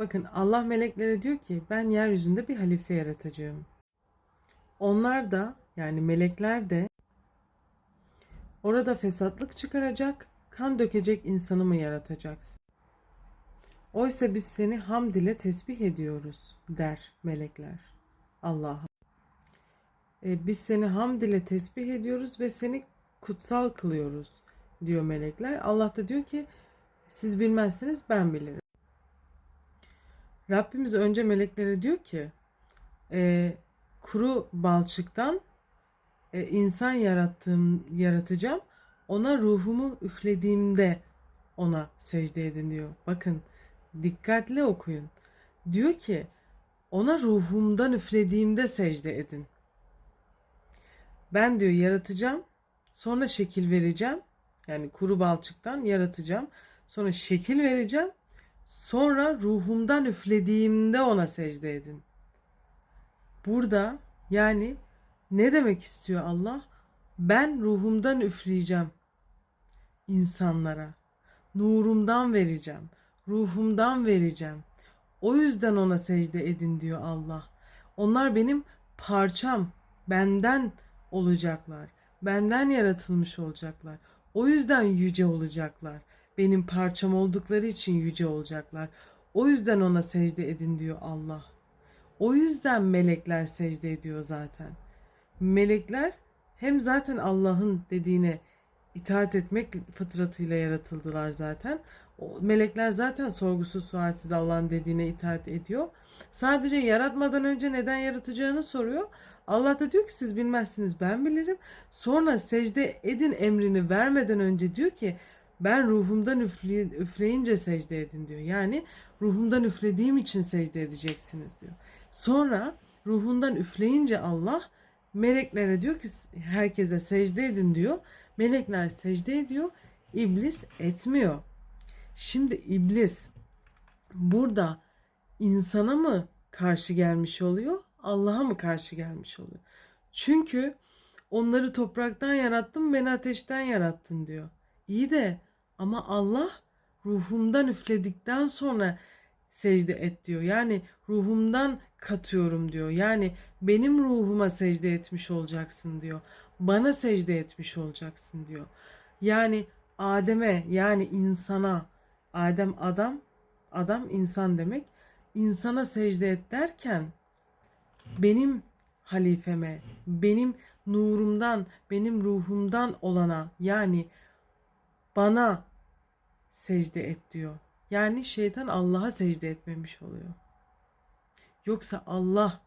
Bakın Allah meleklere diyor ki ben yeryüzünde bir halife yaratacağım. Onlar da yani melekler de orada fesatlık çıkaracak, kan dökecek insanı mı yaratacaksın? Oysa biz seni hamd ile tesbih ediyoruz der melekler Allah'a. E, biz seni hamd ile tesbih ediyoruz ve seni kutsal kılıyoruz diyor melekler. Allah da diyor ki siz bilmezsiniz ben bilirim. Rabbimiz önce meleklere diyor ki e, kuru balçıktan e, insan yarattığım yaratacağım. Ona ruhumu üflediğimde ona secde edin diyor. Bakın dikkatli okuyun. Diyor ki ona ruhumdan üflediğimde secde edin. Ben diyor yaratacağım. Sonra şekil vereceğim. Yani kuru balçıktan yaratacağım. Sonra şekil vereceğim. Sonra ruhumdan üflediğimde ona secde edin. Burada yani ne demek istiyor Allah? Ben ruhumdan üfleyeceğim insanlara. Nurumdan vereceğim. Ruhumdan vereceğim. O yüzden ona secde edin diyor Allah. Onlar benim parçam, benden olacaklar. Benden yaratılmış olacaklar. O yüzden yüce olacaklar. Benim parçam oldukları için yüce olacaklar. O yüzden ona secde edin diyor Allah. O yüzden melekler secde ediyor zaten. Melekler hem zaten Allah'ın dediğine itaat etmek fıtratıyla yaratıldılar zaten. O melekler zaten sorgusuz sualsiz Allah'ın dediğine itaat ediyor. Sadece yaratmadan önce neden yaratacağını soruyor. Allah da diyor ki siz bilmezsiniz ben bilirim. Sonra secde edin emrini vermeden önce diyor ki ben ruhumdan üfle, üfleyince secde edin diyor. Yani ruhumdan üflediğim için secde edeceksiniz diyor. Sonra ruhundan üfleyince Allah meleklere diyor ki herkese secde edin diyor. Melekler secde ediyor. İblis etmiyor. Şimdi iblis burada insana mı karşı gelmiş oluyor? Allah'a mı karşı gelmiş oluyor? Çünkü onları topraktan yarattım, beni ateşten yarattın diyor. İyi de ama Allah ruhumdan üfledikten sonra secde et diyor. Yani ruhumdan katıyorum diyor. Yani benim ruhuma secde etmiş olacaksın diyor. Bana secde etmiş olacaksın diyor. Yani Adem'e yani insana Adem adam adam insan demek. İnsana secde et derken benim halifeme, benim nurumdan, benim ruhumdan olana yani bana secde et diyor. Yani şeytan Allah'a secde etmemiş oluyor. Yoksa Allah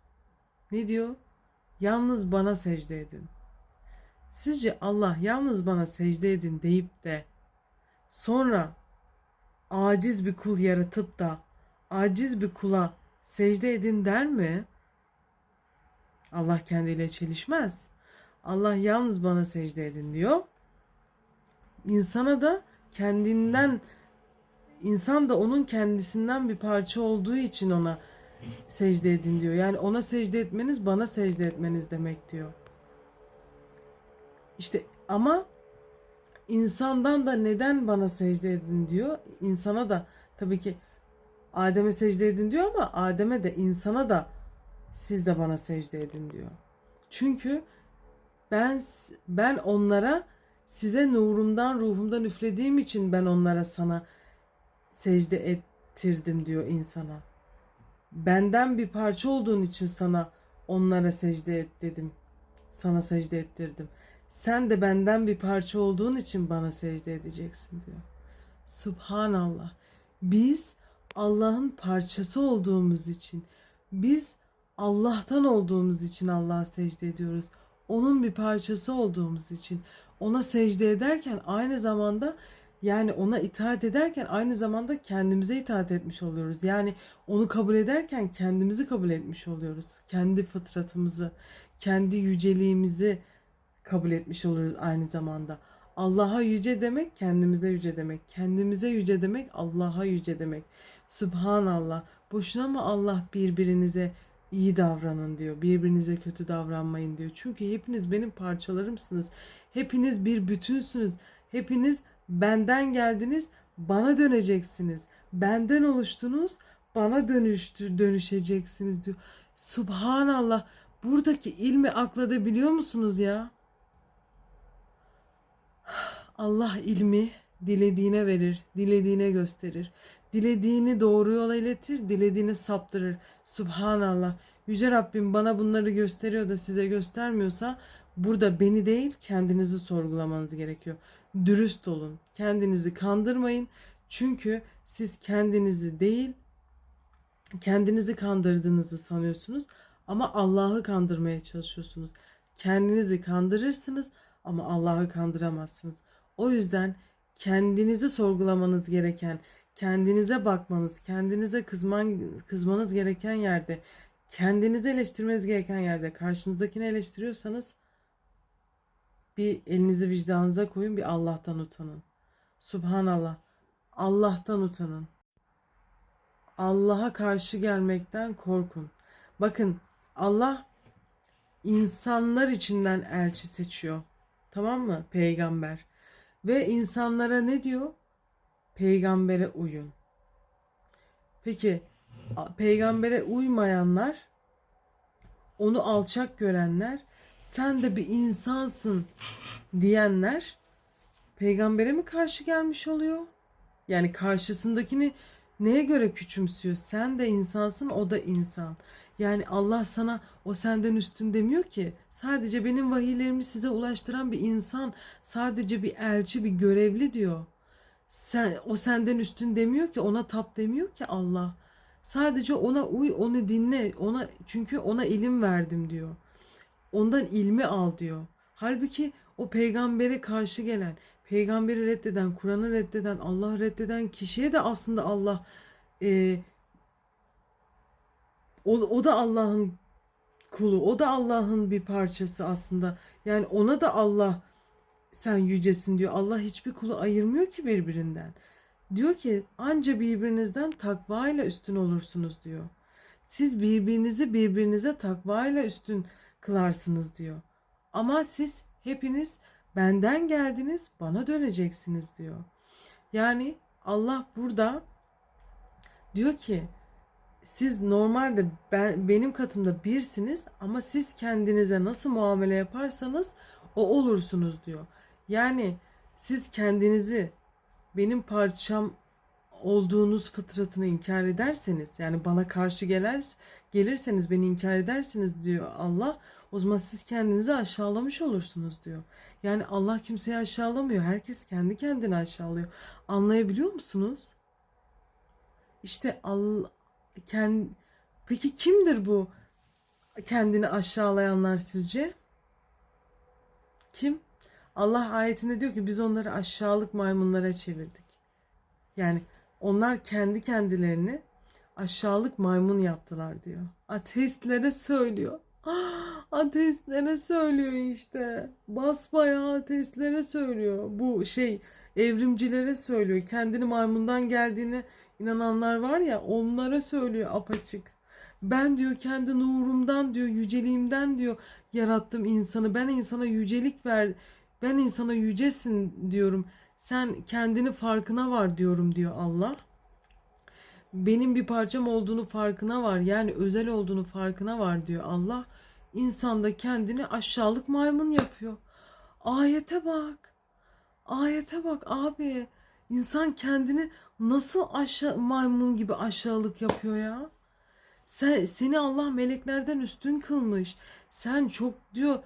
ne diyor? Yalnız bana secde edin. Sizce Allah yalnız bana secde edin deyip de sonra aciz bir kul yaratıp da aciz bir kula secde edin der mi? Allah kendiyle çelişmez. Allah yalnız bana secde edin diyor. İnsana da kendinden insan da onun kendisinden bir parça olduğu için ona secde edin diyor. Yani ona secde etmeniz bana secde etmeniz demek diyor. İşte ama insandan da neden bana secde edin diyor. İnsana da tabii ki Adem'e secde edin diyor ama Adem'e de insana da siz de bana secde edin diyor. Çünkü ben ben onlara size nurumdan ruhumdan üflediğim için ben onlara sana secde ettirdim diyor insana. Benden bir parça olduğun için sana onlara secde et dedim. Sana secde ettirdim. Sen de benden bir parça olduğun için bana secde edeceksin diyor. Subhanallah. Biz Allah'ın parçası olduğumuz için, biz Allah'tan olduğumuz için Allah'a secde ediyoruz. Onun bir parçası olduğumuz için ona secde ederken aynı zamanda yani ona itaat ederken aynı zamanda kendimize itaat etmiş oluyoruz. Yani onu kabul ederken kendimizi kabul etmiş oluyoruz. Kendi fıtratımızı, kendi yüceliğimizi kabul etmiş oluyoruz aynı zamanda. Allah'a yüce demek kendimize yüce demek. Kendimize yüce demek Allah'a yüce demek. Subhanallah. Boşuna mı Allah birbirinize iyi davranın diyor. Birbirinize kötü davranmayın diyor. Çünkü hepiniz benim parçalarımsınız. Hepiniz bir bütünsünüz. Hepiniz benden geldiniz, bana döneceksiniz. Benden oluştunuz, bana dönüştür dönüşeceksiniz diyor. Subhanallah. Buradaki ilmi akladabiliyor musunuz ya? Allah ilmi dilediğine verir, dilediğine gösterir. Dilediğini doğru yola iletir, dilediğini saptırır. Subhanallah. Yüce Rabbim bana bunları gösteriyor da size göstermiyorsa burada beni değil kendinizi sorgulamanız gerekiyor. Dürüst olun. Kendinizi kandırmayın. Çünkü siz kendinizi değil kendinizi kandırdığınızı sanıyorsunuz ama Allah'ı kandırmaya çalışıyorsunuz. Kendinizi kandırırsınız ama Allah'ı kandıramazsınız. O yüzden kendinizi sorgulamanız gereken, kendinize bakmanız, kendinize kızman, kızmanız gereken yerde, kendinizi eleştirmeniz gereken yerde karşınızdakini eleştiriyorsanız bir elinizi vicdanınıza koyun bir Allah'tan utanın. Subhanallah. Allah'tan utanın. Allah'a karşı gelmekten korkun. Bakın Allah insanlar içinden elçi seçiyor. Tamam mı? Peygamber. Ve insanlara ne diyor? Peygambere uyun. Peki peygambere uymayanlar, onu alçak görenler, sen de bir insansın diyenler peygambere mi karşı gelmiş oluyor? Yani karşısındakini neye göre küçümsüyor? Sen de insansın, o da insan. Yani Allah sana o senden üstün demiyor ki. Sadece benim vahiylerimi size ulaştıran bir insan, sadece bir elçi, bir görevli diyor. Sen o senden üstün demiyor ki, ona tap demiyor ki Allah. Sadece ona uy, onu dinle. Ona çünkü ona ilim verdim diyor. Ondan ilmi al diyor. Halbuki o peygambere karşı gelen, peygamberi reddeden, Kur'an'ı reddeden, Allah'ı reddeden kişiye de aslında Allah e, o, o da Allah'ın kulu, o da Allah'ın bir parçası aslında. Yani ona da Allah sen yücesin diyor. Allah hiçbir kulu ayırmıyor ki birbirinden. Diyor ki anca birbirinizden takva ile üstün olursunuz diyor. Siz birbirinizi birbirinize takva ile üstün kılarsınız diyor. Ama siz hepiniz benden geldiniz, bana döneceksiniz diyor. Yani Allah burada diyor ki siz normalde ben benim katımda birsiniz ama siz kendinize nasıl muamele yaparsanız o olursunuz diyor. Yani siz kendinizi benim parçam olduğunuz fıtratını inkar ederseniz yani bana karşı geler gelirseniz beni inkar edersiniz diyor Allah. O zaman siz kendinizi aşağılamış olursunuz diyor. Yani Allah kimseyi aşağılamıyor. Herkes kendi kendini aşağılıyor. Anlayabiliyor musunuz? İşte Allah kend, peki kimdir bu kendini aşağılayanlar sizce? Kim? Allah ayetinde diyor ki biz onları aşağılık maymunlara çevirdik. Yani onlar kendi kendilerini aşağılık maymun yaptılar diyor. Ateistlere söylüyor. Ateistlere söylüyor işte. Basbayağı ateistlere söylüyor. Bu şey evrimcilere söylüyor. Kendini maymundan geldiğine inananlar var ya onlara söylüyor apaçık. Ben diyor kendi nurumdan diyor yüceliğimden diyor yarattım insanı. Ben insana yücelik ver. Ben insana yücesin diyorum. Sen kendini farkına var diyorum diyor Allah. Benim bir parçam olduğunu farkına var. Yani özel olduğunu farkına var diyor Allah. İnsan da kendini aşağılık maymun yapıyor. Ayete bak. Ayete bak abi. İnsan kendini nasıl aşağı maymun gibi aşağılık yapıyor ya? Sen seni Allah meleklerden üstün kılmış. Sen çok diyor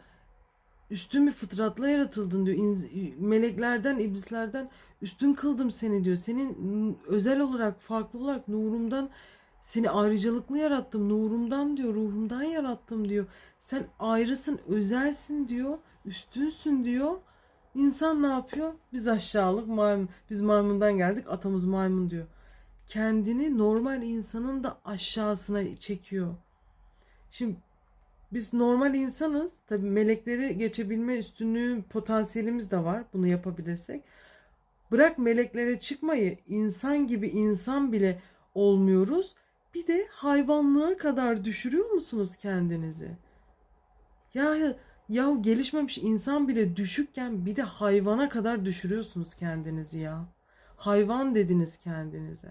üstün bir fıtratla yaratıldın diyor. İnz- meleklerden, iblislerden üstün kıldım seni diyor. Senin özel olarak, farklı olarak nurumdan seni ayrıcalıklı yarattım. Nurumdan diyor, ruhumdan yarattım diyor. Sen ayrısın, özelsin diyor. Üstünsün diyor. İnsan ne yapıyor? Biz aşağılık maymun. Biz maymundan geldik. Atamız maymun diyor. Kendini normal insanın da aşağısına çekiyor. Şimdi biz normal insanız. Tabii melekleri geçebilme üstünlüğü, potansiyelimiz de var. Bunu yapabilirsek. Bırak meleklere çıkmayı, insan gibi insan bile olmuyoruz. Bir de hayvanlığa kadar düşürüyor musunuz kendinizi? Ya ya gelişmemiş insan bile düşükken bir de hayvana kadar düşürüyorsunuz kendinizi ya. Hayvan dediniz kendinize.